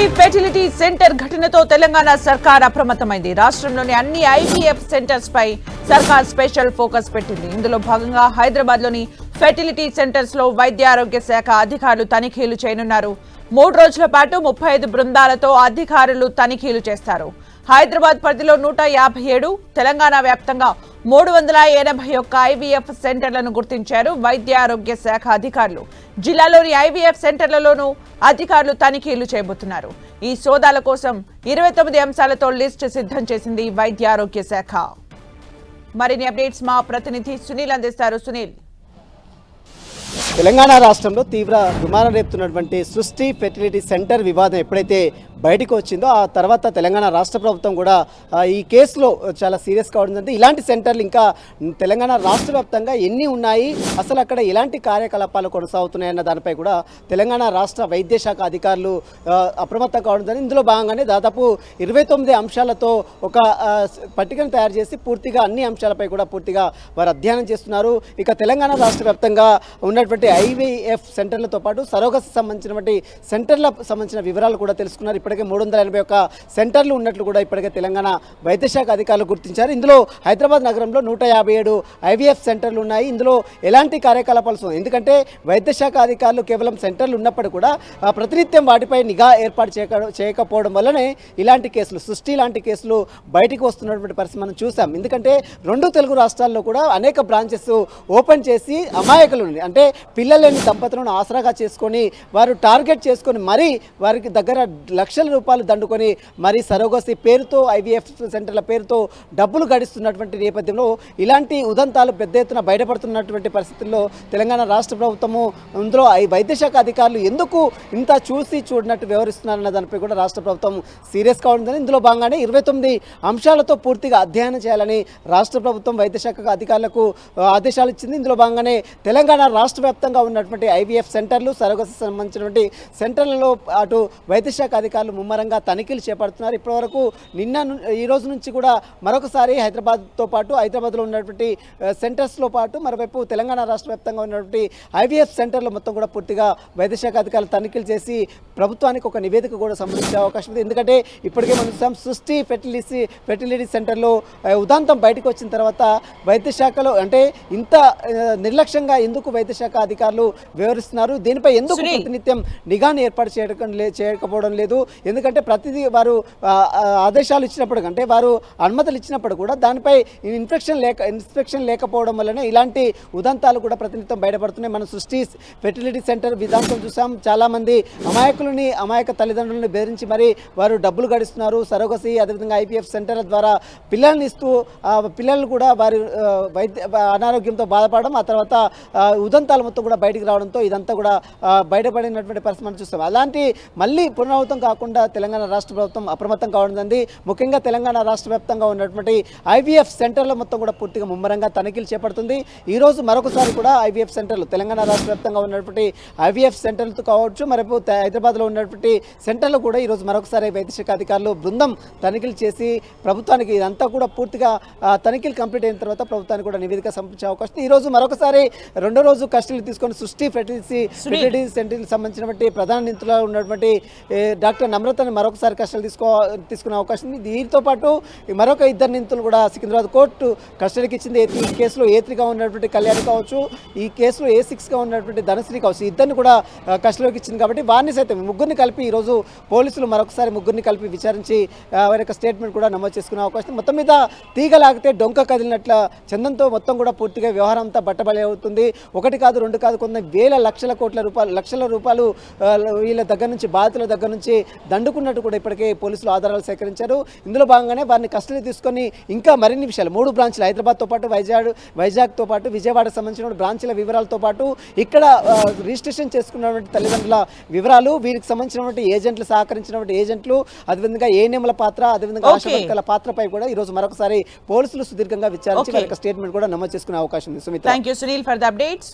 సృష్టి fertility centre ఘటనతో తెలంగాణ సర్కార్ అప్రమత్తమైంది. రాష్ట్రంలోని అన్ని ఐవీఎఫ్ సెంటర్స్ పై సర్కార్ స్పెషల్ ఫోకస్ పెట్టింది. ఇందులో భాగంగా హైదరాబాద్లోని ఫెర్టిలిటీ సెంటర్స్లో వైద్య ఆరోగ్య శాఖ అధికారులు తనిఖీలు చేయనున్నారు. మూడు రోజుల పాటు ముప్పై ఐదు బృందాలతో అధికారులు తనిఖీలు చేస్తారు. హైదరాబాద్ పరిధిలో నూట యాభై ఏడు తెలంగాణ వ్యాప్తంగా మూడు వందల ఎనభై ఒక్క ఐవీఎఫ్ సెంటర్లను గుర్తించారు వైద్య ఆరోగ్య శాఖ అధికారులు. జిల్లాలోని ఐవీఎఫ్ సెంటర్లలోనూ అధికారులు తనిఖీలు చేయబోతున్నారు. ఈ సోదాల కోసం ఇరవై తొమ్మిది అంశాలతో లిస్ట్ సిద్ధం చేసింది వైద్య ఆరోగ్య శాఖ. మరిన్ని అప్డేట్స్ మా ప్రతినిధి సునీల్ అందిస్తారు. సునీల్. తెలంగాణ రాష్ట్రంలో తీవ్ర దుమారం రేపుతున్నటువంటి సృష్టి ఫెర్టిలిటీ సెంటర్ వివాదం ఎప్పుడైతే బయటకు వచ్చిందో ఆ తర్వాత తెలంగాణ రాష్ట్ర ప్రభుత్వం కూడా ఈ కేసులో చాలా సీరియస్ కావడం జరిగింది. ఇలాంటి సెంటర్లు ఇంకా తెలంగాణ రాష్ట్ర వ్యాప్తంగా ఎన్ని ఉన్నాయి? అసలు అక్కడ ఎలాంటి కార్యకలాపాలు కొనసాగుతున్నాయన్న దానిపై కూడా తెలంగాణ రాష్ట్ర వైద్య శాఖ అధికారులు అప్రమత్తం కావడం జరిగింది. ఇందులో భాగంగానే దాదాపు ఇరవై తొమ్మిది అంశాలతో ఒక పట్టికను తయారు చేసి పూర్తిగా అన్ని అంశాలపై కూడా పూర్తిగా వారు అధ్యయనం చేస్తున్నారు. ఇక తెలంగాణ రాష్ట్ర వ్యాప్తంగా ఉన్నటువంటి ఐవీఎఫ్ సెంటర్లతో పాటు సరోగస్ సంబంధించినటువంటి సెంటర్ల సంబంధించిన వివరాలు కూడా తెలుసుకున్నారు. ఇప్పటికే మూడు వందల ఎనభై ఒక్క సెంటర్లు ఉన్నట్లు కూడా ఇప్పటికే తెలంగాణ వైద్యశాఖ అధికారులు గుర్తించారు. ఇందులో హైదరాబాద్ నగరంలో నూట యాభై ఏడు ఐవీఎఫ్ సెంటర్లు ఉన్నాయి. ఇందులో ఎలాంటి కార్యకలాపాలు ఎందుకంటే వైద్యశాఖ అధికారులు కేవలం సెంటర్లు ఉన్నప్పటికీ కూడా ప్రతినిత్యం వాటిపై నిఘా ఏర్పాటు చేయక చేయకపోవడం వల్లనే ఇలాంటి కేసులు సృష్టి లాంటి కేసులు బయటికి వస్తున్నటువంటి పరిస్థితి మనం చూసాం ఎందుకంటే రెండు తెలుగు రాష్ట్రాల్లో కూడా అనేక బ్రాంచెస్ ఓపెన్ చేసి అమాయకులు అంటే పిల్లలేని దంపతులను ఆసరాగా చేసుకొని వారు టార్గెట్ చేసుకొని మరీ వారికి దగ్గర లక్షల రూపాయలు దండుకొని మరీ సరోగసి పేరుతో ఐవీఎఫ్ సెంటర్ల పేరుతో డబ్బులు గడిస్తున్నటువంటి నేపథ్యంలో ఇలాంటి ఉదంతాలు పెద్ద ఎత్తున బయటపడుతున్నటువంటి పరిస్థితుల్లో తెలంగాణ రాష్ట్ర ప్రభుత్వము ఇందులో ఈ వైద్యశాఖ అధికారులు ఎందుకు ఇంత చూసి చూడనట్టు వ్యవహరిస్తున్నారన్న దానిపై కూడా రాష్ట్ర ప్రభుత్వం సీరియస్గా ఉంటుందని ఇందులో భాగంగానే ఇరవై తొమ్మిది అంశాలతో పూర్తిగా అధ్యయనం చేయాలని రాష్ట్ర ప్రభుత్వం వైద్యశాఖ అధికారులకు ఆదేశాలు ఇచ్చింది. ఇందులో భాగంగానే తెలంగాణ రాష్ట్ర వ్యాప్తంగా ఉన్నటువంటి ఐవీఎఫ్ సెంటర్లు సరగసి సంబంధించినటువంటి సెంటర్లలో అటు వైద్యశాఖ అధికారులు అధికారులు ముమ్మరంగా తనిఖీలు చేపడుతున్నారు. ఇప్పటివరకు నిన్న ఈ రోజు నుంచి కూడా మరొకసారి హైదరాబాద్తో పాటు హైదరాబాద్లో ఉన్నటువంటి సెంటర్స్లో పాటు మరోవైపు తెలంగాణ రాష్ట్ర వ్యాప్తంగా ఉన్నటువంటి ఐవీఎఫ్ సెంటర్లు మొత్తం కూడా పూర్తిగా వైద్య శాఖ అధికారులు తనిఖీలు చేసి ప్రభుత్వానికి ఒక నివేదిక కూడా సమర్పించే అవకాశం ఉంది. ఎందుకంటే ఇప్పటికే మనం చూసాం సృష్టి ఫెర్టిలిటీ ఫెర్టిలిటీ సెంటర్లో ఉదాంతం బయటకు వచ్చిన తర్వాత వైద్య శాఖలో అంటే ఇంత నిర్లక్ష్యంగా ఎందుకు వైద్య శాఖ అధికారులు వివరిస్తున్నారు దీనిపై ఎందుకు. ప్రతినిత్యం నిఘాను ఏర్పాటు చేయడం లే చేయకపోవడం లేదు? ఎందుకంటే ప్రతిదీ వారు ఆదేశాలు ఇచ్చినప్పుడు కంటే వారు అనుమతులు ఇచ్చినప్పుడు కూడా దానిపై ఇన్ఫెక్షన్ లేక ఇన్స్పెక్షన్ లేకపోవడం వల్లనే ఇలాంటి ఉదంతాలు కూడా ప్రతినిత్యం బయటపడుతున్నాయి. మనం సృష్టి ఫెర్టిలిటీ సెంటర్ విధానం చూసాం. చాలామంది అమాయకులని అమాయక తల్లిదండ్రులను బెదిరించి మరి వారు డబ్బులు గడిస్తున్నారు. సరోగసి అదేవిధంగా ఐపీఎఫ్ సెంటర్ల ద్వారా పిల్లల్ని ఇస్తూ పిల్లలు కూడా వారి వైద్య అనారోగ్యంతో బాధపడడం ఆ తర్వాత ఉదంతాలు మొత్తం కూడా బయటికి రావడంతో ఇదంతా కూడా బయటపడినటువంటి పరిస్థితి మనం చూస్తాం. అలాంటి మళ్ళీ పునరావృతం కాకుండా తెలంగాణ రాష్ట్ర ప్రభుత్వం అప్రమత్తం కావడం ముఖ్యంగా తెలంగాణ రాష్ట్ర వ్యాప్తంగా ఉన్నటువంటి ఐవీఎఫ్ సెంటర్ల మొత్తం కూడా పూర్తిగా ముమ్మరంగా తనిఖీలు చేపడుతుంది. ఈ రోజు మరొకసారి కూడా ఐవీఎఫ్ సెంటర్లు తెలంగాణ రాష్ట్ర వ్యాప్తంగా ఉన్నటువంటి ఐవీఎఫ్ సెంటర్లతో కావచ్చు మరపు హైదరాబాద్లో ఉన్నటువంటి సెంటర్లు కూడా ఈ రోజు మరొకసారి వైద్య శాఖ అధికారులు బృందం తనిఖీలు చేసి ప్రభుత్వానికి ఇదంతా కూడా పూర్తిగా తనిఖీలు కంప్లీట్ అయిన తర్వాత ప్రభుత్వానికి కూడా నివేదిక సమర్పించే అవకాశం ఉంది. ఈ రోజు మరొకసారి రెండో రోజు కస్టడీ తీసుకొని సృష్టి ఫెర్టిలిటీ ఫెర్టిలిటీ సెంటర్కి సంబంధించినటువంటి ప్రధాన నిందితులు ఉన్నటువంటి డాక్టర్ నమ్రతని మరొకసారి కస్టడీ తీసుకో తీసుకునే అవకాశం ఉంది. దీంతో పాటు మరొక ఇద్దరు నిందితులు కూడా సికింద్రాబాద్ కోర్టు కస్టడీకి ఇచ్చింది ఈ కేసులో ఏ త్రీగా ఉన్నటువంటి కళ్యాణ్ కావచ్చు ఈ కేసులో ఏ సిక్స్గా ఉన్నటువంటి ధనశ్రీ కావచ్చు ఇద్దరిని కూడా కస్టడీలోకి ఇచ్చింది కాబట్టి వారిని సైతం ముగ్గురిని కలిపి ఈరోజు పోలీసులు మరొకసారి ముగ్గురిని కలిపి విచారించి వారి యొక్క స్టేట్మెంట్ కూడా నమోదు చేసుకునే అవకాశం మొత్తం మీద తీగలాగితే డొంక కదిలినట్ల చందంతో మొత్తం కూడా పూర్తిగా వ్యవహారం అంతా బట్టబలి అవుతుంది. ఒకటి కాదు రెండు కాదు కొంత వేల లక్షల కోట్ల రూపాయలు లక్షల రూపాయలు వీళ్ళ దగ్గర నుంచి బాధితుల దగ్గర నుంచి దండుకున్నట్టు కూడా ఇప్పటికే పోలీసులు ఆధారాలు సేకరించారు. ఇందులో భాగంగానే వారిని కస్టడీ తీసుకొని ఇంకా మరిన్ని విషయాలు. మూడు బ్రాంచ్లు. హైదరాబాద్తో పాటు వైజాగ్ వైజాగ్తో పాటు విజయవాడకు సంబంధించిన బ్రాంచ్ల వివరాలతో పాటు ఇక్కడ రిజిస్ట్రేషన్ చేసుకున్నటువంటి తల్లిదండ్రుల వివరాలు వీరికి సంబంధించినటువంటి ఏజెంట్లు సహకరించినటువంటి ఏజెంట్లు అదేవిధంగా ఏఎన్ఎంల పాత్ర అదేవిధంగా Okay. ఆశా వర్కర్ల పాత్రపై కూడా ఈ రోజు మరొకసారి పోలీసులు సుదీర్ఘంగా విచారించి స్టేట్మెంట్ కూడా నమోదు చేసుకునే అవకాశం ఉంది. Sumitra. Thank you Sunil for the updates